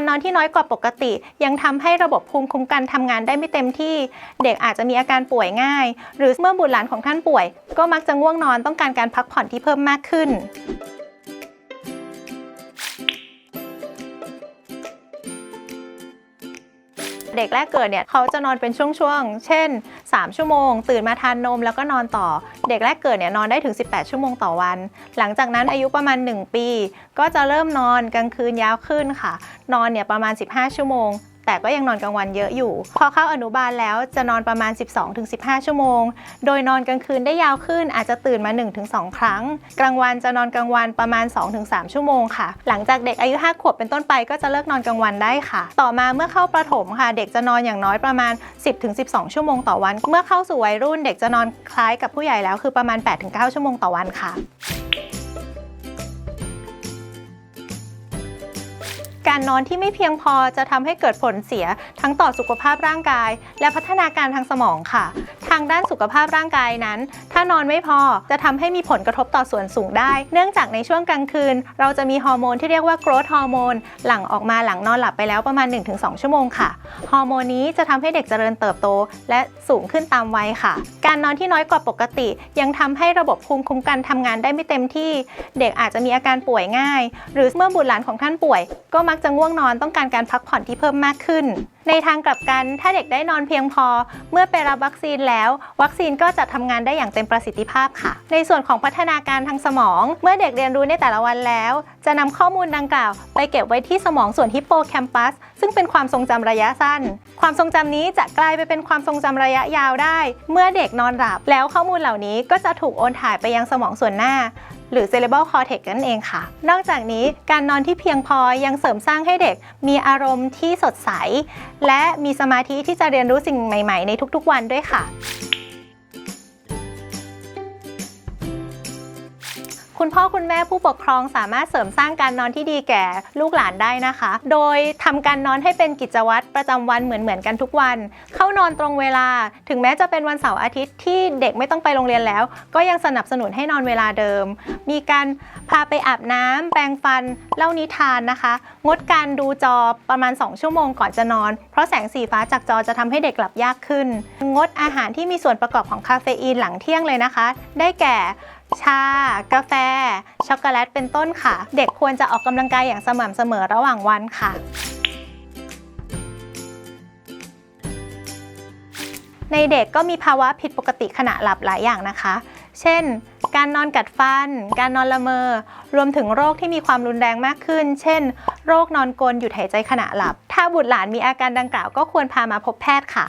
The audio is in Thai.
การนอนที่น้อยกว่าปกติ ยังทำให้ระบบภูมิคุ้มกันทำงานได้ไม่เต็มที่ เด็กอาจจะมีอาการป่วยง่าย หรือเมื่อบุตรหลานของท่านป่วย ก็มักจะง่วงนอนต้องการการพักผ่อนที่เพิ่มมากขึ้น เด็กแรกเกิดเนี่ยเขาจะนอนเป็นช่วงๆ เช่น 3 ชั่วโมง ตื่นมาทานนมแล้วก็นอนต่อ เด็กแรกเกิดเนี่ยนอนได้ถึง 18 ชั่วโมงต่อวัน หลังจากนั้นอายุประมาณ 1 ปี ก็จะเริ่มนอนกลางคืนยาวขึ้นค่ะ นอนเนี่ยประมาณ 15 ชั่วโมงแต่ก็ยังนอนกลางวันเยอะอยู่ พอเข้าอนุบาลแล้วจะนอนประมาณ 12-15 ชั่วโมง โดยนอนกลางคืนได้ยาวขึ้นอาจจะตื่นมา 1-2 ครั้ง กลางวันจะนอนกลางวันประมาณ 2-3 ชั่วโมงค่ะ หลังจากเด็กอายุ 5 ขวบเป็นต้นไปก็จะเลิกนอนกลางวันได้ค่ะ ต่อมาเมื่อเข้าประถมค่ะ เด็กจะนอนอย่างน้อยประมาณ 10-12 ชั่วโมงต่อวัน เมื่อเข้าสู่วัยรุ่น เด็กจะนอนคล้ายกับผู้ใหญ่แล้วคือประมาณ 8-9 ชั่วโมงต่อวันค่ะ การนอนที่ไม่เพียงพอจะทำให้เกิดผลเสียทั้งต่อสุขภาพร่างกาย และพัฒนาการทางสมองค่ะ ทางด้านสุขภาพร่างกายนั้น ถ้านอนไม่พอจะทำให้มีผลกระทบต่อส่วนสูงได้ เนื่องจากในช่วงกลางคืน เราจะมีฮอร์โมนที่เรียกว่า growth ฮอร์โมนหลั่งออกมาหลังนอนหลับไปแล้วประมาณ 1-2 ชั่วโมงค่ะ ฮอร์โมนนี้จะทำให้เด็กเจริญเติบโต และสูงขึ้นตามวัยค่ะ การนอนที่น้อยกว่าปกติ ยังทำให้ระบบภูมิคุ้มกันทำงานได้ไม่เต็มที่ เด็กอาจจะมีอาการป่วยง่าย หรือเมื่อบุตรหลานของท่านป่วย ก็มักจะง่วงนอนต้องการการพักผ่อนที่เพิ่มมากขึ้น ในทางกลับกันถ้าเด็กได้นอนเพียงพอ เมื่อไปรับวัคซีนแล้ว วัคซีนก็จะทำงานได้อย่างเต็มประสิทธิภาพค่ะ ในส่วนของพัฒนาการทางสมอง เมื่อเด็กเรียนรู้ในแต่ละวันแล้ว จะนำข้อมูลดังกล่าว ไปเก็บไว้ที่สมองส่วนฮิปโปแคมปัสซึ่งเป็นความทรงจำระยะสั้น ความทรงจำนี้จะกลายไปเป็นความทรงจำระยะยาวได้ เมื่อเด็กนอนหลับแล้วข้อมูลเหล่านี้ก็จะถูกโอนถ่ายไปยังสมองส่วนหน้า หรือ cerebral cortex นั่นเองค่ะ นอกจากนี้การนอนที่เพียงพอยังเสริมสร้างให้เด็ก มีอารมณ์ที่สดใส และมีสมาธิที่จะเรียนรู้สิ่งใหม่ ๆ ในทุกๆวันด้วยค่ะ คุณพ่อคุณแม่ผู้ปกครองสามารถเสริมสร้างการนอนที่ดีแก่ลูกหลานได้นะคะ โดยทำการนอนให้เป็นกิจวัตรประจำวันเหมือนๆกันทุกวัน เข้านอนตรงเวลา ถึงแม้จะเป็นวันเสาร์อาทิตย์ที่เด็กไม่ต้องไปโรงเรียนแล้ว ก็ยังสนับสนุนให้นอนเวลาเดิม มีการพาไปอาบน้ำแปรงฟัน เล่านิทานนะคะ งดการดูจอประมาณ 2 ชั่วโมงก่อนจะนอน เพราะแสงสีฟ้าจากจอจะทำให้เด็กหลับยากขึ้น งดอาหารที่มีส่วนประกอบของคาเฟอีนหลังเที่ยงเลยนะคะ ได้แก่ ชา กาแฟ ช็อกโกแลตเป็นต้นค่ะ เด็กควรจะออกกำลังกายอย่างสม่ำเสมอระหว่างวันค่ะในเด็กก็มีภาวะผิดปกติขณะหลับหลายอย่างนะคะ เช่น การนอนกัดฟัน การนอนละเมอ รวมถึงโรคที่มีความรุนแรงมากขึ้น เช่น โรคนอนกลนหยุดหายใจขณะหลับ ถ้าบุตรหลานมีอาการดังกล่าวก็ควรพามาพบแพทย์ค่ะ